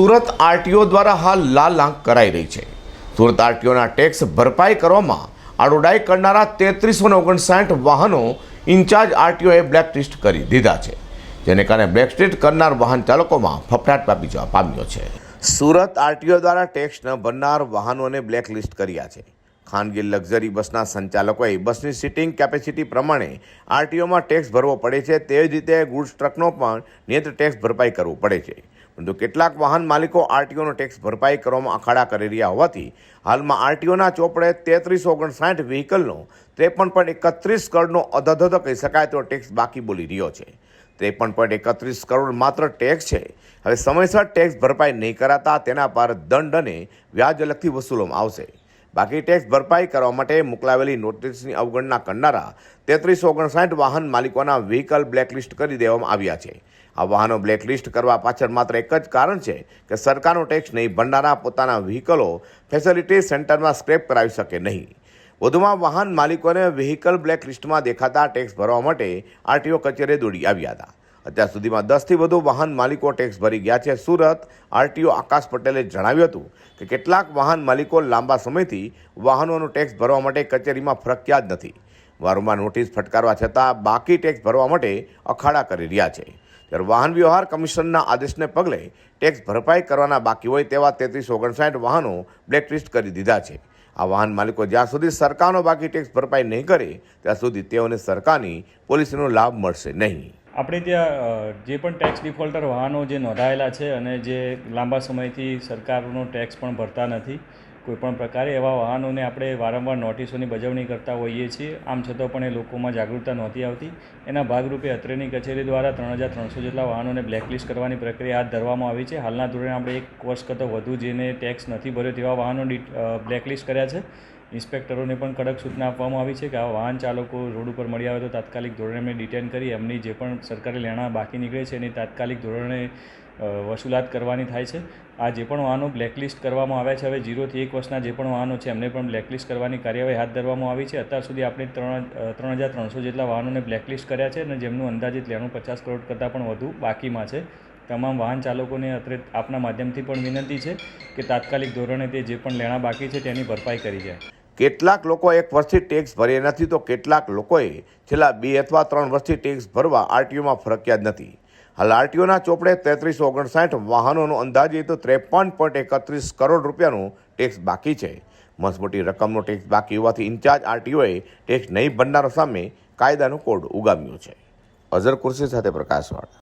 Surat RTO દ્વારા હાલ લાલ આંખ કરાઈ રહી છે. સુરત આરટીઓના ટેક્સ ભરપાઈ કરવામાં આડોડાઈ કરનારા તેત્રીસો ઓગણસાઠ વાહનો ઇન્ચાર્જ આરટીઓએ બ્લેકલિસ્ટ કરી દીધા છે. જેને કારણે બ્લેકલિસ્ટ કરનાર વાહન ચાલકોમાં ફફડાટ વ્યાપી જવા પામ્યો છે. સુરત આરટીઓ દ્વારા ટેક્સ ન ભરનાર વાહનોને બ્લેકલિસ્ટ કર્યા છે. ખાનગી લક્ઝરી બસના સંચાલકોએ બસની સીટિંગ કેપેસિટી પ્રમાણે આરટીઓમાં ટેક્સ ભરવો પડે છે. તેવી જ રીતે ગુડ્સ ટ્રકનો પણ નિયત ટેક્સ ભરપાઈ કરવો પડે છે. પરંતુ કેટલાક વાહન માલિકો આરટીઓનો ટેક્સ ભરપાઈ કરવામાં અખાડા કરી રહ્યા હોવાથી હાલમાં આરટીઓના ચોપડે તેત્રીસ ઓગણસાઠ વ્હીકલનો ત્રેપન પોઈન્ટ એકત્રીસ કરોડનો અધધધ કહી શકાય તેવો ટેક્સ બાકી બોલી રહ્યો છે. ત્રેપન પોઈન્ટ એકત્રીસ કરોડ માત્ર ટેક્સ છે. હવે સમયસર ટેક્સ ભરપાઈ નહીં કરાતા તેના પર દંડ અને વ્યાજ અલગથી વસૂલવામાં આવશે. બાકી ટેક્સ ભરપાઈ કરવા માટે મોકલાવેલી નોટિસની અવગણના કરનારા તેત્રીસ ઓગણસાઠ વાહન માલિકોના વ્હીકલ બ્લેકલિસ્ટ કરી દેવામાં આવ્યા છે. આ વાહનો બ્લેકલિસ્ટ કરવા પાછળ માત્ર એક જ કારણ છે કે સરકારનો ટેક્સ નહીં ભરનારા પોતાના વ્હીકલો ફેસિલિટી સેન્ટરમાં સ્ક્રેપ કરાવી શકે નહીં. વધુમાં વાહન માલિકોને વ્હીકલ બ્લેકલિસ્ટમાં દેખાતા ટેક્સ ભરવા માટે આરટીઓ કચેરીએ દોડી આવ્યા હતા. અત્યાર સુધીમાં દસથી વધુ વાહન માલિકો ટેક્સ ભરી ગયા છે. સુરત આરટીઓ આકાશ પટેલે જણાવ્યું હતું કે કેટલાક વાહન માલિકો લાંબા સમયથી વાહનોનો ટેક્સ ભરવા માટે કચેરીમાં ફરક્યા જ નથી. વારંવાર નોટિસ ફટકારવા છતાં બાકી ટેક્સ ભરવા માટે અખાડા કરી રહ્યા છે. ત્યારે વાહન વ્યવહાર કમિશનના આદેશને પગલે ટેક્સ ભરપાઈ કરવાના બાકી હોય તેવા તેત્રીસ ઓગણસાઠ વાહનો બ્લેકલિસ્ટ કરી દીધા છે. આ વાહન માલિકો જ્યાં સુધી સરકારનો બાકી ટેક્સ ભરપાઈ નહીં કરે, ત્યાં સુધી તેઓને સરકારની પોલિસીનો લાભ મળશે નહીં. આપણે ત્યાં જે પણ ટેક્સ ડિફોલ્ટર વાહનો જે નોંધાયેલા છે અને જે લાંબા સમયથી સરકારનો ટેક્સ પણ ભરતા નથી કોઈપણ પ્રકારે એવા વાહનોને આપણે વારંવાર નોટિસોની બજવણી કરતા હોઈએ છીએ. આમ છતાં પણ એ લોકોમાં જાગૃતતા નહોતી આવતી. એના ભાગરૂપે અત્રેની કચેરી દ્વારા ત્રણ હજાર ત્રણસો જેટલા વાહનોને બ્લેકલિસ્ટ કરવાની પ્રક્રિયા હાથ ધરવામાં આવી છે. હાલના ધોરણે આપણે એક વર્ષ કરતાં વધુ જેને ટેક્સ નથી ભર્યો તેવા વાહનો બ્લેકલિસ્ટ કર્યા છે. ઇન્સ્પેક્ટરોને પણ કડક સૂચના આપવામાં આવી છે કે આ વાહન ચાલકો રોડ ઉપર મળી આવે તો તાત્કાલિક ધોરણે ડિટેન કરી એમની જે પણ સરકારી લેણાં બાકી નીકળે છે એની તાત્કાલિક ધોરણે વસૂલાત કરવાની થાય છે. આ જે પણ વાહનો બ્લેકલિસ્ટ કરવામાં આવ્યા છે, હવે જીરોથી એક વર્ષના જે પણ વાહનો છે, એમને પણ બ્લેકલિસ્ટ કરવાની કાર્યવાહી હાથ ધરવામાં આવી છે. અત્યાર સુધી આપણે ત્રણ ત્રણ હજાર ત્રણસો જેટલા વાહનોને બ્લેકલિસ્ટ કર્યા છે અને જેમનું અંદાજિત લેણું પચાસ કરોડ કરતાં પણ વધુ બાકીમાં છે. તમામ વાહન ચાલકોને અત્રે આપના માધ્યમથી પણ વિનંતી છે કે તાત્કાલિક ધોરણે તે જે પણ લેણાં બાકી છે તેની ભરપાઈ કરી જાય. કેટલાક લોકો એક વર્ષથી ટેક્સ ભર્યા નથી તો કેટલાક લોકોએ છેલ્લા બે અથવા ત્રણ વર્ષથી ટેક્સ ભરવા આરટીઓમાં ફરક્યા જ નથી. હાલ આરટીઓના ચોપડે તેત્રીસ ઓગણસાઠ વાહનોનો અંદાજિત ત્રેપન પોઈન્ટ એકત્રીસ કરોડ રૂપિયાનું ટેક્સ બાકી છે. મસમોટી રકમનો ટેક્સ બાકી હોવાથી ઇન્ચાર્જ આરટીઓએ ટેક્સ નહીં ભરનારો સામે કાયદાનો કોડ ઉગામ્યો છે. અઝર કુર્સી સાથે પ્રકાશવાળ.